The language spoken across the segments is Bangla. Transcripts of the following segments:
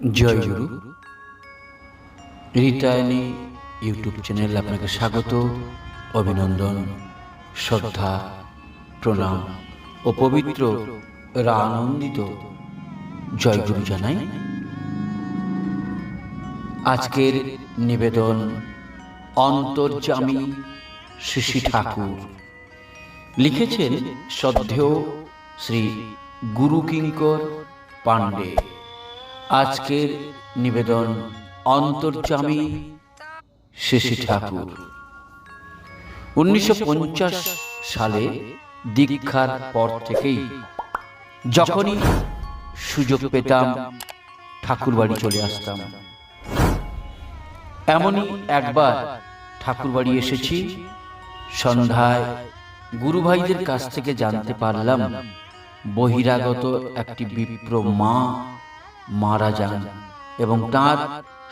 জয় গুরু রীতায়নী ইউটিউব চ্যানেল আপনাকে স্বাগত, অভিনন্দন, শ্রদ্ধা, প্রণাম ও পবিত্র আনন্দিত জয় গুরু জানাই। আজকের নিবেদন অন্তর্জামী শ্রী ঠাকুর। লিখেছেন শ্রদ্ধেয় শ্রী গুরু কিঙ্কর পাণ্ডে। আজকের নিবেদন অন্তর্জামী শিশি ঠাকুর। উনিশশো সালে দীক্ষার পর থেকেই যখনই সুযোগ পেতাম ঠাকুর বাড়ি চলে আসতাম। এমনই একবার ঠাকুর বাড়ি এসেছি, সন্ধ্যায় গুরু ভাইদের কাছ থেকে জানতে পারলাম, বহিরাগত একটি বিপ্র মা মারা যান এবং তার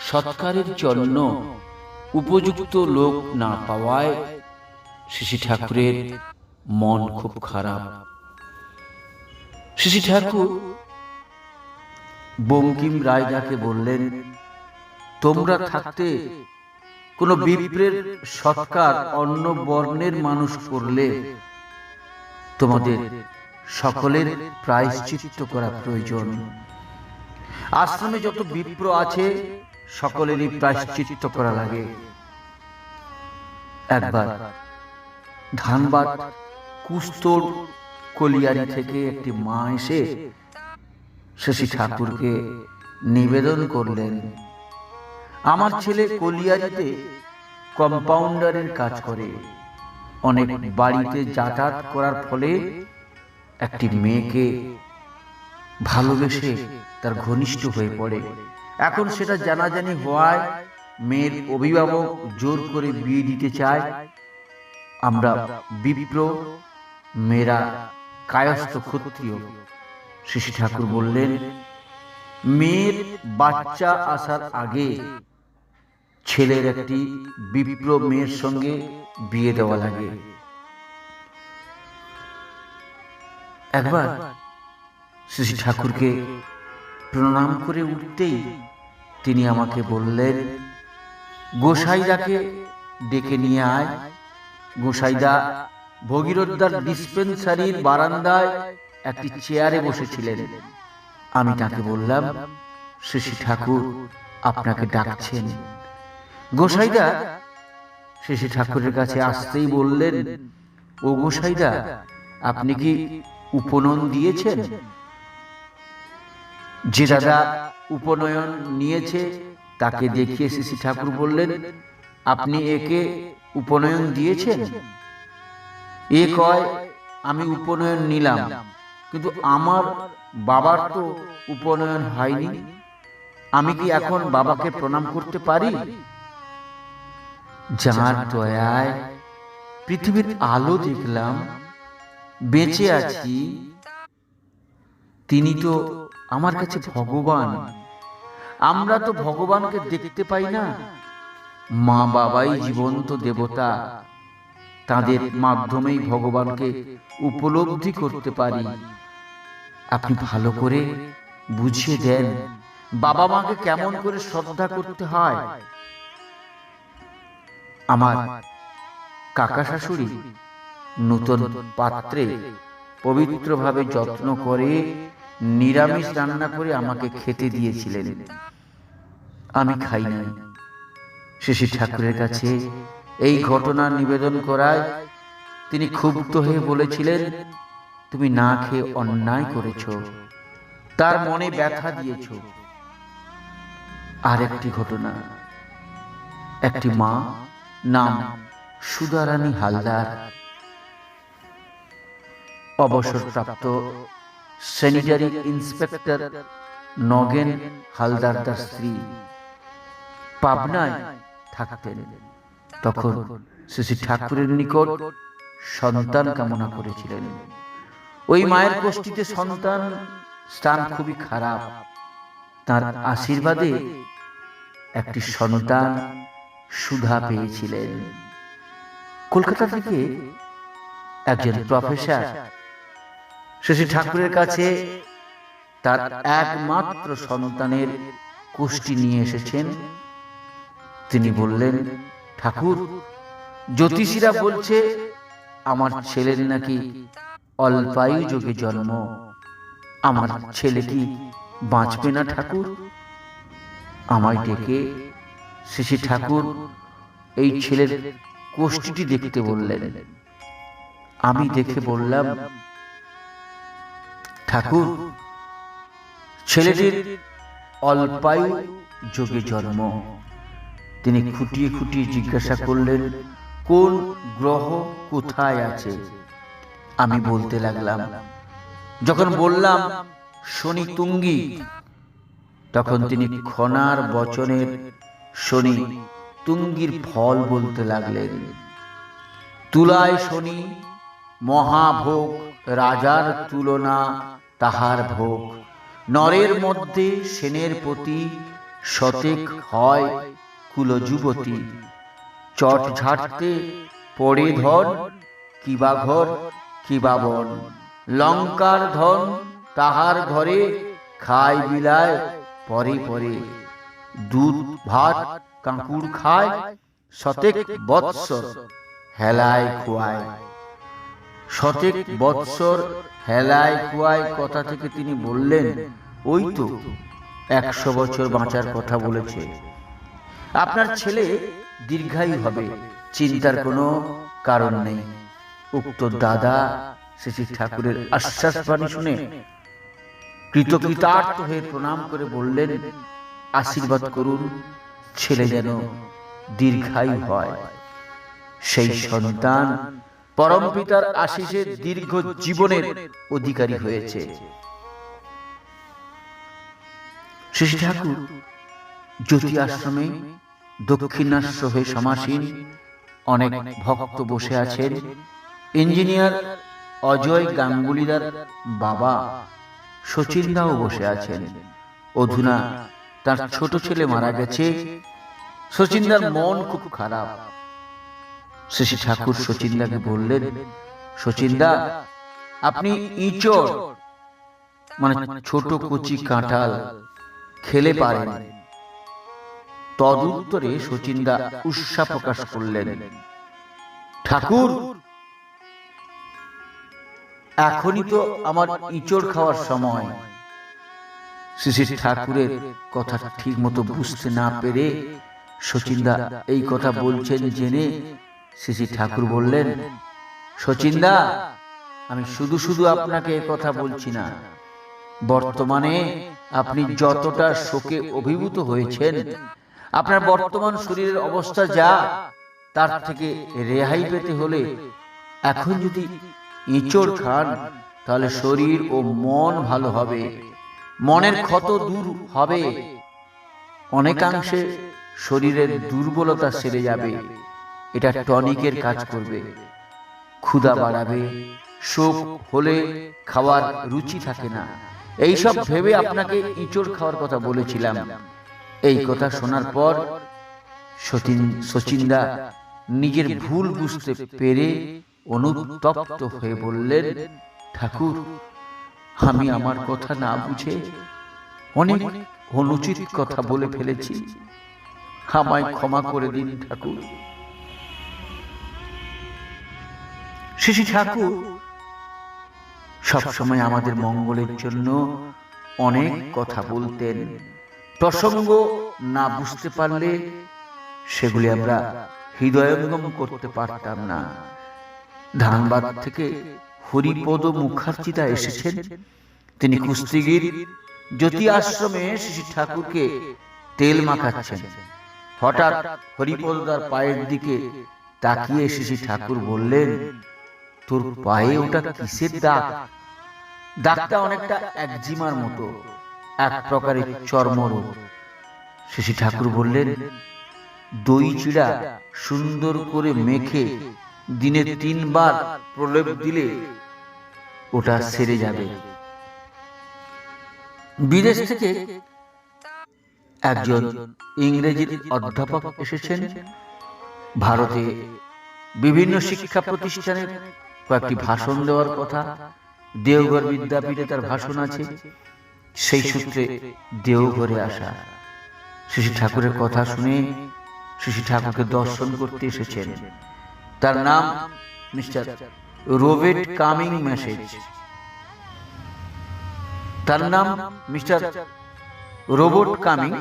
সৎকারের জন্য উপযুক্ত লোক না পাওয়ায় শিশি ঠাকুরের মন খুব খারাপ। শিশি ঠাকুর বঙ্কিম রায়দাকে বললেন, তোমরা থাকতে কোনো বিপ্রের সৎকার অন্য বর্ণের মানুষ করলে তোমাদের সকলের প্রায়শ্চিত্ত করা প্রয়োজন। আশ্রমে যত বিপ্র আছে, সকলেরই প্রায়শ্চিত্ত করা লাগে। একবার ধানবাদ কুস্তর কলিয়ারি থেকে একটি মা এসে শশী ঠাকুরকে নিবেদন করলেন, আমার ছেলে কলিয়ারিতে কম্পাউন্ডারের কাজ করে। অনেক বাড়িতে যাতায়াত করার ফলে একটি মেয়েকে ভালোবেসে তার ঘনিষ্ঠ হয়ে পড়ে। এখন সেটা জানাজানি হওয়ায় মেয়ের অভিভাবক জোর করে বিয়ে দিতে চায়। আমরা বিপ্র, মেয়েরা কায়স্থ ক্ষত্রিয়। শিশু ঠাকুর বললেন, মেয়ের বাচ্চা আসার আগে ছেলের একটি বিপ্র মেয়ের সঙ্গে বিয়ে দেওয়া লাগে। একবার শ্রী ঠাকুরকে প্রণাম করে উঠতেই তিনি আমাকে বললেন, গোসাইদাকে ডেকে নিয়ে আয়। গোসাইদা ভগীরথদার ডিসপেন্সারির বারান্দায় একটি চেয়ারে বসেছিলেন। আমি তাকে বললাম, শ্রী ঠাকুর, আপনাকে ডাকছেন। গোসাইদা শেষে ঠাকুরের কাছে আসতেই বললেন, ও গোসাইদা, আপনি কি উপনয়ন দিয়েছেন? যে দাদা উপনয়ন নিয়েছে তাকে দেখিয়ে শ্রী ঠাকুর বললেন আপনি একে উপনয়ন দিয়েছেন? এ কয় আমি উপনয়ন নিলাম কিন্তু আমার বাবার তো উপনয়ন হয়নি। আমি কি এখন বাবাকে প্রণাম করতে পারি? যার দয়ায় পৃথিবীর আলো দেখলাম বেঁচে আছি। তিনি তো আমার কাছে ভগবান। আমরা তো ভগবানকে দেখতে পাই না। মা বাবাই জীবন্ত দেবতা। তাদের মাধ্যমেই ভগবানকে উপলব্ধি করতে পারি। আপনি ভালো করে বুঝিয়ে দেন। বাবা মাকে কেমন করে শ্রদ্ধা করতে হয়? আমার কাকা শাশুড়ি নূতন পাত্রে পবিত্রভাবে যত্ন করে নিরামিষ রান্না করে আমাকে খেতে দিয়েছিলেন। আমি খাই নাই। শিশি ঠাকুরের কাছে এই ঘটনা নিবেদন করায় তিনি ক্ষুব্ধ হয়ে বলেছিলেন, তুমি না খেয়ে অন্যায় করেছ। তার মনে ব্যথা দিয়েছ। আর একটি ঘটনা। একটি মা নাম সুধারানী হালদার অবসরপ্রাপ্ত স্যানিটারি ইন্সপেক্টর নগেন হালদার তার স্ত্রী। পাবনায় থাকতেন। তখন শ্রী ঠাকুরের নিকট সন্তান কামনা করেছিলেন। ওই মায়ের গোষ্ঠীতে সন্তান স্থান খুবই খারাপ। তার আশীর্বাদে একটি সন্তান সুধা পেয়েছিলেন। কলকাতা থেকে একজন প্রফেসর শশী ঠাকুরের কাছে তার একমাত্র সন্তানের কোষ্ঠী নিয়ে এসেছেন। তিনি বললেন, ঠাকুর, জ্যোতিষীরা বলছে আমার ছেলের নাকি অল্পায়ু যোগে জন্ম। আমার ছেলে কি বাঁচবে না ঠাকুর? আমায় ডেকে শ্রী ঠাকুর এই ছেলের কোষ্ঠীটি দেখতে বললেন। আমি দেখে বললাম ঠাকুর ছেলেটির অল্পায়ু যোগে জন্ম। তিনি খুঁটিয়ে খুঁটিয়ে জিজ্ঞাসা করলেন, কোন গ্রহ কোথায় আছে? আমি বলতে লাগলাম, যখন বললাম, শনি তুঙ্গি, তখন তিনি খনার বচনের শনি তুঙ্গির ফল বলতে লাগলেন। তুলায় শনি, মহাভোগ রাজার তুলনা তাহার ভোগ। নরের মধ্যে সেনের প্রতি শতেক হয় কুলযুবতী। চট ঝাড়তে পড়ে ধন, কিবা ঘর, কিবা বন। লঙ্কার ধন তাহার ঘরে, খায় বিলায় পরে পরে। দুধ, ভাত কাঁকুড় খায় শতেক বৎসর হেলায় খুয়ায়। শতেক বৎসর হেলায় খুয়ায় কথা থেকে তিনি বললেন, ওই তো, একশো বছর বাঁচার কথা বলেছে। আপনার ছেলে দীর্ঘায়ু হবে, চিন্তার কোনো কারণ নেই। উক্ত দাদা শ্রী ঠাকুরের আশ্বাস বাণী শুনে কৃতকৃতার্থ হয়ে প্রণাম করে বললেন, আশীর্বাদ করুন, ছেলে যেন দীর্ঘায়ু হয়। সেই সন্তান পরম পিতার আশিসে দীর্ঘ জীবনের অধিকারী হয়েছে। শ্রী ঠাকুর জ্যোতি আশ্রমে দক্ষিণাশ্র হয়ে সমাসীন অনেক ভক্ত বসে আছেন। ইঞ্জিনিয়ার অজয় গাঙ্গুলিদার বাবা শচীনদাও বসে আছেন। অধুনা তার ছোট ছেলে মারা গেছে। শচীনদার মন খুব খারাপ। শ্রী ঠাকুর শচীনদাকে বললেন শচীনদা আপনি ইঁচড় মানে ছোট কচি কাঁঠাল খেলে পারেন। তদুত্তরে শচীনদা উৎসাহ প্রকাশ করলেন ঠাকুর এখনই তো আমার ইঁচড় খাওয়ার সময়। শ্রী ঠাকুরের কথা ঠিক মতো বুঝতে না পেরে শচীনদা এই কথা বলছেন জেনে শ্রী ঠাকুর বললেন শচীনদা আমি শুধু শুধু আপনাকে কথা বলছি না। বর্তমানে আপনি যতটা শোকে অভিভূত হয়েছেন আপনার বর্তমান শরীরের অবস্থা যা তার থেকে রেহাই পেতে হলে এখন যদি ইঁচড় খান তাহলে শরীর ও মন ভালো হবে। মনের ক্ষত দূর হবে। অনেকাংশে শরীরের দুর্বলতা সেরে যাবে। এটা টনিকের কাজ করবে। ক্ষুধা বাড়াবে, শোক হলে খাওয়ার রুচি থাকে না। এই সব ভেবে আপনাকে ইঁচড় খাওয়ার কথা বলেছিলাম। এই কথা শোনার পর সতীন, সচিন্দা নিজের ভুল বুঝতে পেরে অনুতপ্ত হয়ে বললেন, ঠাকুর, আমি আমার কথা না বুঝে অনেক অনুচিত কথা বলে ফেলেছি। আমায় ক্ষমা করে দিন ঠাকুর। শিশি ঠাকুর, সবসময় আমাদের মঙ্গলের জন্য অনেক কথা বলতেন। প্রসঙ্গ না বুঝতে পারলে সেগুলি আমরা হৃদয়ঙ্গম করতে পারতাম না। ধানবাদ থেকে হরিপদ মুখার্জিদা এসেছেন। তিনি কুস্তিগির জ্যোতি আশ্রমে শিশি ঠাকুরকে তেল মাখাচ্ছেন। হঠাৎ হরিপদার পায়ের দিকে তাকিয়ে শিশি ঠাকুর বললেন তোর পায়ে ওটা কিসের দাগ? দাগটা অনেকটা একজিমার মতো, এক প্রকারের চর্মরোগ। শিশি ঠাকুর বললেন, দই চিড়া সুন্দর করে মেখে দিনে তিনবার প্রলেপ দিলে ওটা সেরে যাবে। বিদেশ থেকে একজন ইংরেজির অধ্যাপক এসেছেন। ভারতে বিভিন্ন শিক্ষা প্রতিষ্ঠানের কয়েকটি ভাষণ দেওয়ার কথা। দেওঘর বিদ্যাপীঠে তার ভাষণ আছে। সেই সূত্রে দেওঘরে আসা। শ্রী ঠাকুরের কথা শুনে শ্রী ঠাকুরকে দর্শন করতে এসেছেন। তার নাম মিস্টার রোবেট কামিং মেসেজ। তার নাম মিস্টার রোবট কামিং।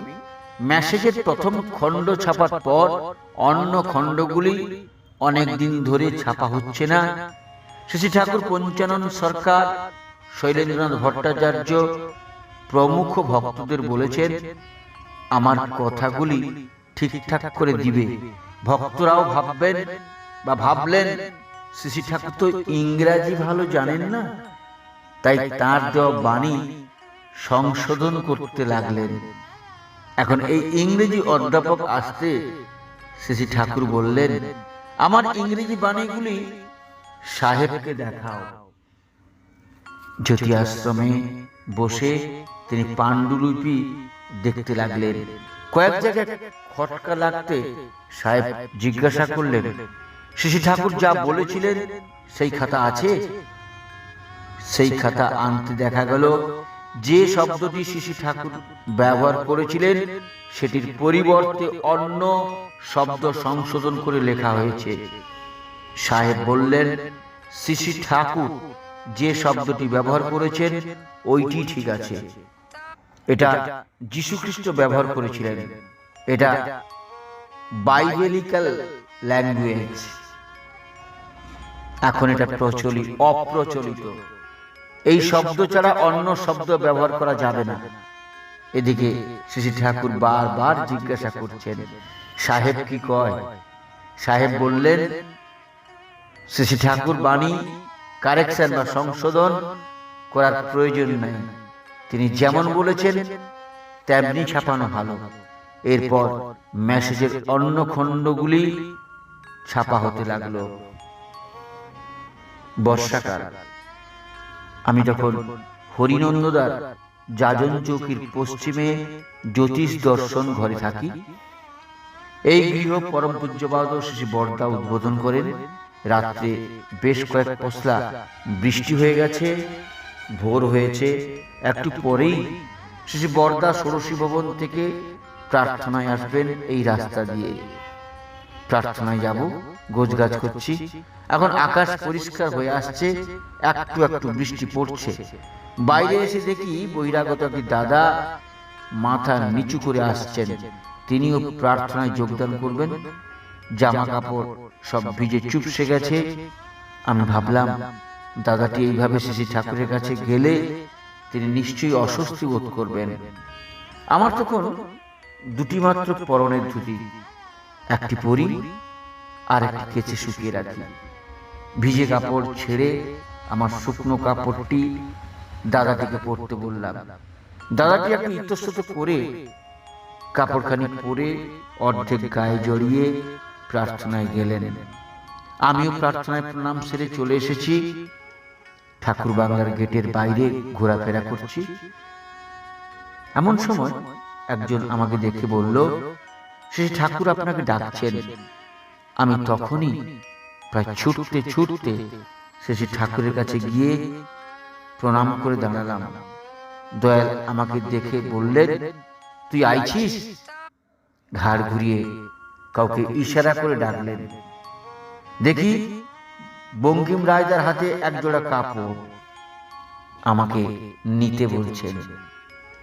মেসেজের প্রথম খণ্ড ছাপার পর অন্য খণ্ডগুলি অনেক দিন ধরে ছাপা হচ্ছে না। শ্রী ঠাকুর পঞ্চানন সরকার, শৈলেন্দ্রনাথ ভট্টাচার্য প্রমুখ ভক্তদের বলেছেন, আমার কথাগুলি ঠিকঠাক করে দিবে। ভক্তরাও ভাববেন বা ভাবলেন শ্রী ঠাকুর তো ইংরাজি ভালো জানেন না। তাই তার দেওয়া বাণী সংশোধন করতে লাগলেন। এখন এই ইংরেজি অধ্যাপক আসতে শ্রী ঠাকুর বললেন, আমার ইংরেজি বাণীগুলি সাহেবকে দেখাও। জ্যোতি আশ্রমে বসে তিনি পাণ্ডুলিপি দেখতে লাগলেন। কয়েক জায়গায় খটকা লাগতে সাহেব জিজ্ঞাসা করলেন, শিশি ঠাকুর যা বলেছিলেন, সেই খাতা আছে? সেই খাতা আনতে দেখা গেল, যে শব্দটি শিশি ঠাকুর ব্যবহার করেছিলেন, সেটির পরিবর্তে অন্য শব্দ সংশোধন করে লেখা হয়েছে। সাহেব বললেন শিশি ঠাকুর, যে শব্দটি ব্যবহার করেছেন, ওইটি ঠিক আছে। এটা যীশুখ্রিস্ট ব্যবহার করেছিলেন। এটা বাইবেলিক্যাল ল্যাঙ্গুয়েজ। এখন এটা প্রচলিত, অপ্রচলিত। এই শব্দ ছাড়া অন্য শব্দ ব্যবহার করা যাবে না। এদিকে শ্রী ঠাকুর বারবার জিজ্ঞাসা করছেন, সাহেব কি কয়? সাহেব বললেন শ্রী ঠাকুর বাণী, কারেকশন বা সংশোধন করার প্রয়োজন নাই। তিনি যেমন বলেছেন, তেমনি ছাপানো ভালো। এরপর মেসেজের অন্য খণ্ডগুলি ছাপা হতে লাগল। বর্ষাকাল। আমি তখন হরিনন্দদার যাজন চৌকির পশ্চিমে জ্যোতিষ দর্শন ঘরে থাকি, এই গৃহ পরম পূজ্যবাদ শ্রী বর্দা উদ্বোধন করেন। রাত্রে বেশ কয়েক পশলা বৃষ্টি হয়ে গেছে, ভোর হয়েছে, একটু পরেই শ্রী বর্দা ষোড়শী ভবন থেকে প্রার্থনায় আসবেন এই রাস্তা দিয়ে। প্রার্থনায় যাব গোজগাছ করছি, এখন আকাশ পরিষ্কার হয়ে আসছে, একটু একটু বৃষ্টি পড়ছে। বাইরে এসে দেখি বহিরাগত একটি দাদা মাথা নিচু করে আসছেন, তিনিও প্রার্থনায় যোগদান করবেন। জামা কাপড় সব ভিজে চুপসে গেছে। আমি ভাবলাম দাদাটি এইভাবে শ্রী ঠাকুরের কাছে গেলে তিনি নিশ্চয়ই অস্বস্তি বোধ করবেন। আমার তখন দুটি মাত্র পরনের ধুতি একটি পরি আর একটি কেচে শুকিয়ে রাখি। ভিজে কাপড় ছেড়ে আমার শুকনো কাপড়টি দাদাটিকে পরতে বললাম। দাদাটি একটু ইতস্তত করে কাপড়খানি পরে অর্ধেক গায়ে জড়িয়ে প্রার্থনায় গেলেন। আমিও প্রার্থনায় প্রণাম সেরে চলে এসেছি। ঠাকুর বাংলার গেটের বাইরে ঘোরাফেরা করছি। এমন সময় একজন আমাকে দেখে বলল সে ঠাকুর আপনাকে ডাকছেন। আমি তখনই প্রায় ছুটতে ছুটতে শেষে ঠাকুরের কাছে গিয়ে প্রণাম করে দাঁড়ালাম। দয়াল আমাকে দেখে বললেন, তুই আইছিস? ঘাড় ঘুরিয়ে কাউকে ইশারা করে ডাকলেন। দেখি বঙ্কিম রায়দার হাতে এক জোড়া কাপড় আমাকে নিতে বলছেন।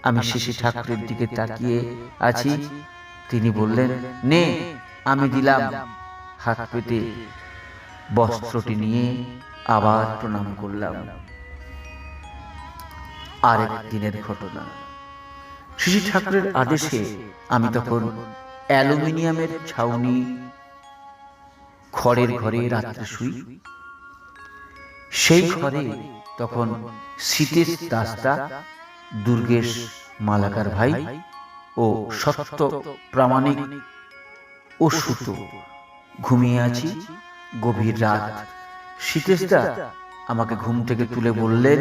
আমি শিশি ঠাকুরের দিকে তাকিয়ে আছি। তিনি বললেন নে আমি দিলাম হাত পেতে। বস্ত্রটি নিয়ে আবার প্রণাম করলাম। আরেক দিনের ঘটনা। শিশি ঠাকুরের আদেশে আমি তখন অ্যালুমিনিয়ামের ছাউনি, খড়ের ঘরে রাত্রে শুই। সেই ঘরে তখন শীতের দাস্তা দুর্গেশ মালাকার ভাই ও সত্য প্রামাণিক ও সুত ঘুমিয়ে আছি। গভীর রাত। শীতেশদা আমাকে ঘুম থেকে তুলে বললেন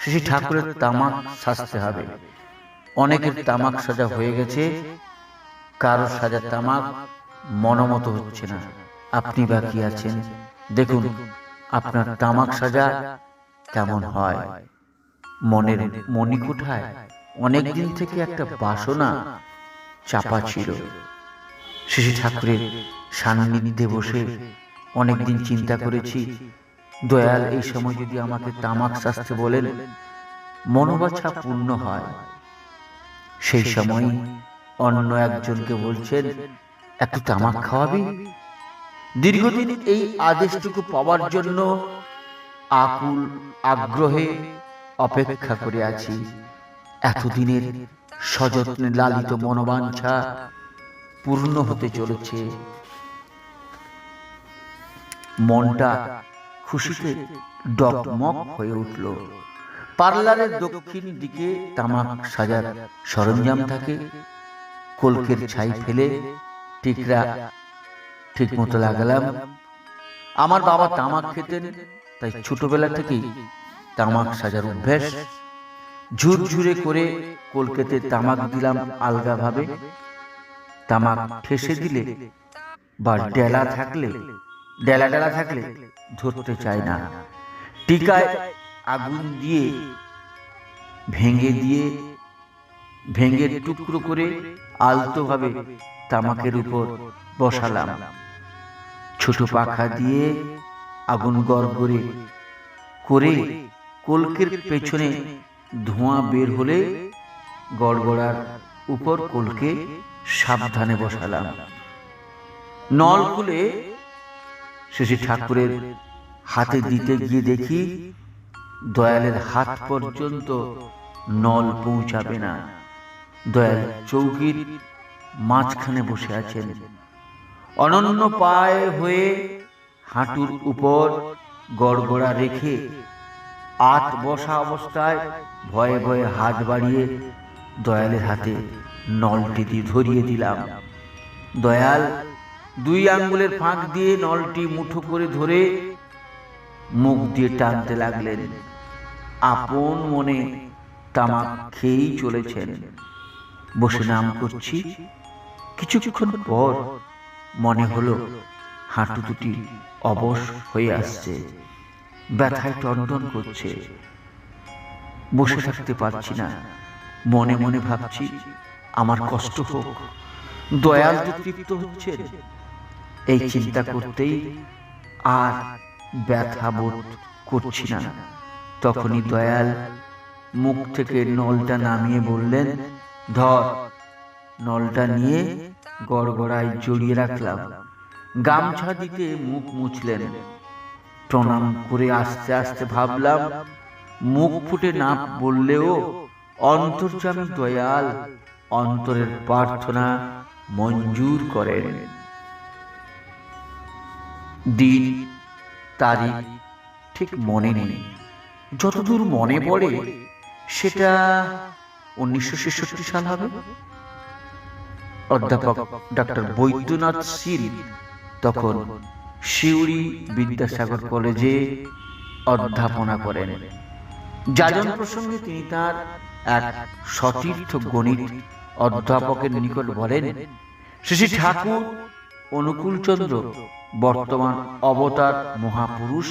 শ্রী ঠাকুরের তামাক সাজতে হবে। অনেকের তামাক সাজা হয়ে গেছে কারও সাজা তামাক মনমতো হচ্ছে না। আপনি বাকি আছেন। দেখুন, আপনার তামাক সাজা কেমন হয়? মনের মণিকুঠায় অনেক দিন থেকে একটা বাসনা চাপা ছিল। শিশু ঠাকুরের সান্নিধ্যে বসে অনেকদিন চিন্তা করেছি, দয়াল এই সময় যদি আমাকে তামাক শাস্তে বলেন মনোবাছা পূর্ণ হয়। সেই সময় অন্য একজনকে বলছেন একটু তামাক খাওয়াবি? দীর্ঘদিন এই আদেশটুকু পাওয়ার জন্য আকুল আগ্রহে অপেক্ষা করে আছি। এতদিনের সযত্নে লালিত মনোবাঞ্ছা পূর্ণ হতে চলেছে। মনটা খুশিতে ডকমক হয়ে উঠল। পার্লারের দক্ষিণ দিকে তামাক সাজার সরঞ্জাম থাকে। কলকের ছাই ফেলে টিকরা ঠিক মতো লাগালাম। আমার বাবা তামাক খেতেন তাই ছোটবেলা থেকেই তামাক সাজার অভ্যাস ঝুরঝুরে করে কলকেতে তামাক দিলাম আলগাভাবে। তামাক ঠেসে দিলে বা ডেলা থাকলে ডেলা ডেলা থাকলে ধরতে চায় না। টিকায় আগুন দিয়ে ভেঙে দিয়ে ভেঙে টুকরো করে আলতোভাবে তামাকের উপর বসালাম। ছোট পাখা দিয়ে আগুন গড়গড়ে করে কলকের পেছনে ধোঁয়া বের হলে গড়গড়ার উপর কলকে সাবধানে বসালাম। নল খুলে শেষে ঠাকুরের হাতে দিতে গিয়ে দেখি দয়ালের হাত পর্যন্ত নল পৌঁছাবে না। দয়াল চৌকির মাঝখানে বসে আছেন। অনন্য পায়ে হয়ে হাঁটুর উপর গড়গড়া রেখে আত বসা অবস্থায় ভয়ে ভয়ে হাত বাড়িয়ে দয়ালের হাতে নলটি দিয়ে ধরিয়ে দিলাম। দয়াল দুই আঙ্গুলের ফাঁক দিয়ে নলটি মুঠো করে ধরে মুখ দিয়ে টানতে লাগলেন। আপন মনে তামাক খেয়েই চলেছেন। বসে নাম করছি। কিছুক্ষণ পর মনে হলো হাঁটু দুটি অবশ হয়ে আসছে। ব্যথায় টনটন করছে। বসে থাকতে পারছি না। মনে মনে ভাবছি আমার কষ্ট হোক। দয়াল তৃপ্ত হচ্ছেন। এই চিন্তা করতেই আর ব্যথা বোধ করছি না। তখনই দয়াল মুখ থেকে নলটা নামিয়ে বললেন ধর, নলটা নিয়ে গড়গড়ায় জড়িয়ে রাখলাম। গামছা দিতে মুখ মুছলেন। প্রণাম করে আস্তে আস্তে ভাবলাম, মুখ ফুটে না বললেও অন্তর্জামী দয়াল অন্তরের প্রার্থনা মঞ্জুর করেন। দিন, তারিখ ঠিক মনে নেই। যতদূর মনে পড়ে, সেটা উনিশশো ছেষট্টি সাল হবে? অধ্যাপক ডক্টর বৈদ্যনাথ শীল তখন শিউরি বিদ্যাসাগর কলেজে অধ্যাপনা করেন। যাজন প্রসঙ্গে তিনি তার এক সতীর্থ গণিত অধ্যাপকের নিকট বলেন শ্রী ঠাকুর অনুকূলচন্দ্র বর্তমান অবতার মহাপুরুষ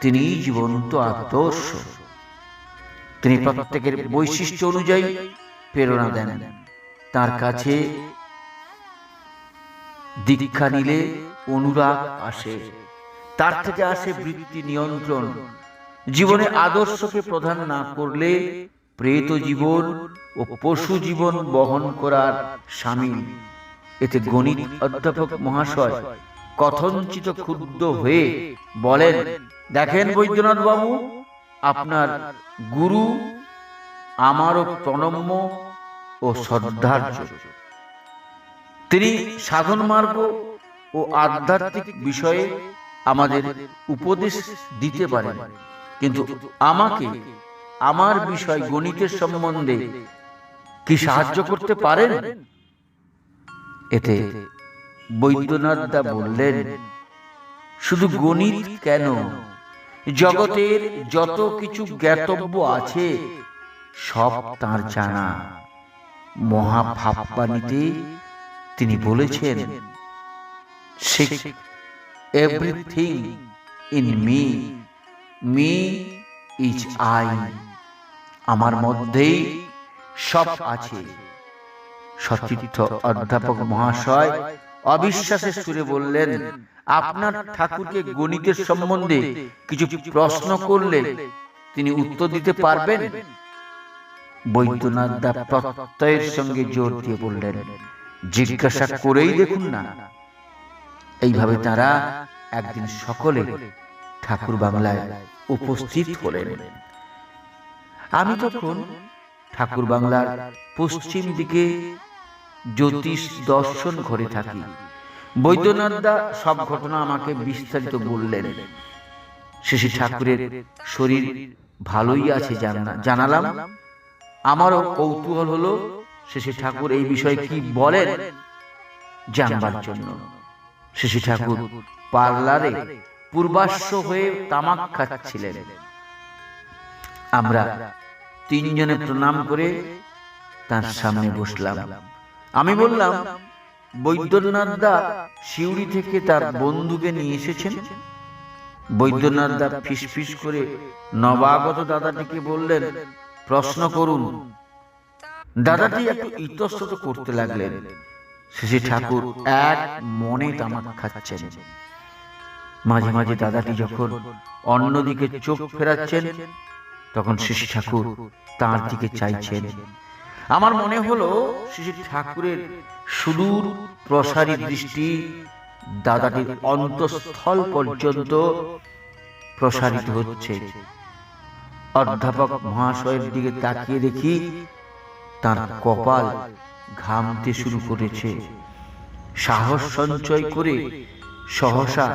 তিনি জীবন্ত আদর্শ। তিনি প্রত্যেকের বৈশিষ্ট্য অনুযায়ী প্রেরণা দেন। তার কাছে দীক্ষা নিলে অনুরাগ আসে। তার থেকে আসে বৃত্তি নিয়ন্ত্রণ। জীবনে আদর্শকে প্রধান না করলে প্রেত জীবন ও পশু জীবন বহন করার সামিল। এতে গণিত অধ্যাপক মহাশয় কথঞ্চিত ক্ষুব্ধ হয়ে বলেন, দেখেন বৈদ্যনাথ বাবু আপনার গুরু আমারও প্রণম্য ও শ্রদ্ধার্য। তিনি সাধন মার্গ ও আধ্যাত্মিক বিষয়ে আমাদের উপদেশ দিতে পারেন। কিন্তু আমাকে আমার বিষয় গণিতের সম্বন্ধে কি সাহায্য করতে পারেন? এতে বৈদ্যনাথ দা বললেন, শুধু গণিত কেন জগতের যত কিছু জ্ঞাতব্য আছে সব তার জানা। মহাভাববাণীতে তিনি বলেছেন everything in me me is I আমার মধ্যেই সব আছে। সতীর্থ অধ্যাপক মহাশয় অবিশ্বাসের সুরে বললেন, আপনার ঠাকুরকে গণিতের সম্বন্ধে কিছু প্রশ্ন করলে তিনি উত্তর দিতে পারবেন? বৈদ্যনাথ দা প্রত্যয়ের সঙ্গে জোর দিয়ে বললেন, জিজ্ঞাসা করেই দেখুন না। এইভাবে তারা একদিন সকলে ঠাকুর বাংলায় উপস্থিত হলেন। আমি তখন ঠাকুর বাংলার পশ্চিম দিকে জ্যোতিষ দর্শন ঘরে থাকি। বৈদ্যনাথ দা সব ঘটনা আমাকে বিস্তারিত বললেন। শেষে ঠাকুরের শরীর ভালোই আছে জানালাম। আমারও কৌতূহল হলো শেষে ঠাকুর এই বিষয়ে কি বলেন জানবার জন্য। শেষে ঠাকুর পার্লারে পূর্বাশ্ব হয়ে তামাক খাচ্ছিলেন। আমরা তিনজনে প্রণাম করে তার সামনে বসলাম। আমি বললাম বৈদ্যনাথ দা শিউড়ি থেকে তার বন্ধুকে নিয়ে এসেছেন? বৈদ্যনাথ দা ফিস ফিস করে নবাগত দাদাটিকে বললেন প্রশ্ন করুন। দাদাটি একটু ইতস্তত করতে লাগলেন। শেষে ঠাকুর এক মনে তামাক খাচ্ছেন। মাঝে মাঝে দাদাটি যখন অন্যদিকে চোখ ফেরাচ্ছেন তখন শিশি ঠাকুর তার দিকে চাইছেন। আমার মনে হলো শিশি ঠাকুরের সুদূর প্রসারী দৃষ্টি দাদাটির অন্তঃস্থল পর্যন্ত প্রসারিত হচ্ছে। অধ্যাপক মহাশয়ের দিকে তাকিয়ে দেখি তার কপাল ঘামতে শুরু করেছে। সাহস সঞ্চয় করে সহসা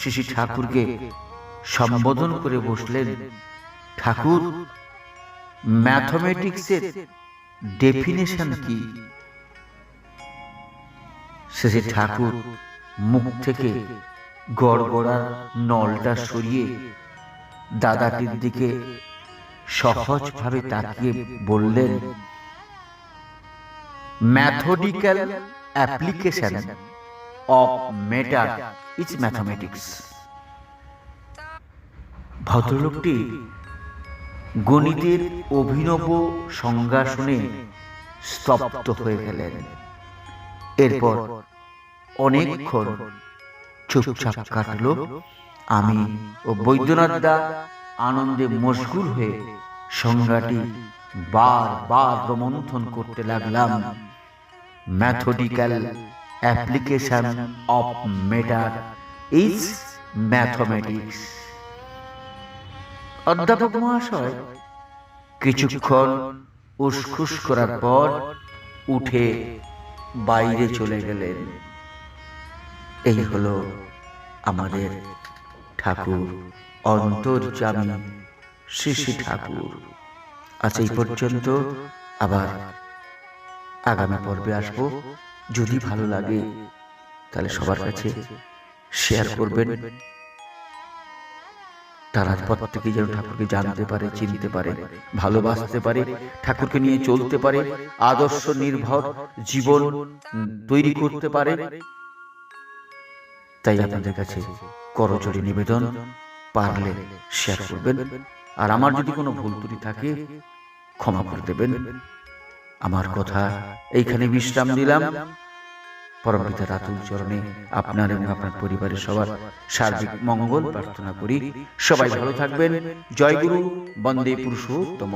শিশি ঠাকুরকে সম্বোধন করে বসলেন, ঠাকুর, ম্যাথমেটিক্সের ডেফিনেশন কি? শেষে ঠাকুর মুখ থেকে গড়গড়ার নলটা সরিয়ে দাদাটির দিকে সহজভাবে তাকিয়ে বললেন methodical application of matter is mathematics ভদ্রলোকটি গণিতের অভিনব সংজ্ঞা শুনে স্তব্ধ হয়ে গেলেন। এরপর অনেকক্ষণ চুপচাপ কাটলো। আমি ও বৈদ্যনাথ দা আনন্দে মশগুল হয়ে সংজ্ঞাটি বার বার রোমন্থন করতে লাগলাম। Methodical application of matter is mathematics. অধ্যাপক মহাশয়, কিছুক্ষণ উসখুস করার পর উঠে বাইরে চলে গেলেন। এই হলো আমাদের ঠাকুর অন্তর্জামী শ্রী ঠাকুর। আজ এই পর্যন্ত আবার আগামী পর্বে আসব। যদি ভালো লাগে, তাহলে সবার কাছে শেয়ার করবেন। তারা যেন ঠাকুরকে জানতে পারে, চিনতে পারে, ভালোবাসতে পারে, ঠাকুরকে নিয়ে চলতে পারে, আদর্শ, নির্ভর জীবন তৈরি করতে পারে। তাই আপনাদের কাছে করজোড়ি নিবেদন, পারলে শেয়ার করবেন। আর আমার যদি কোনো ভুল ত্রুটি থাকে, ক্ষমা করে দেবেন। আমার কথা এইখানে বিশ্রাম দিলাম পরমপিতা রাতুল চরণে আপনার এবং আপনার পরিবারের সবার সার্বিক মঙ্গল প্রার্থনা করি। সবাই ভালো থাকবেন। জয় গুরু। বন্দে পুরুষোত্তম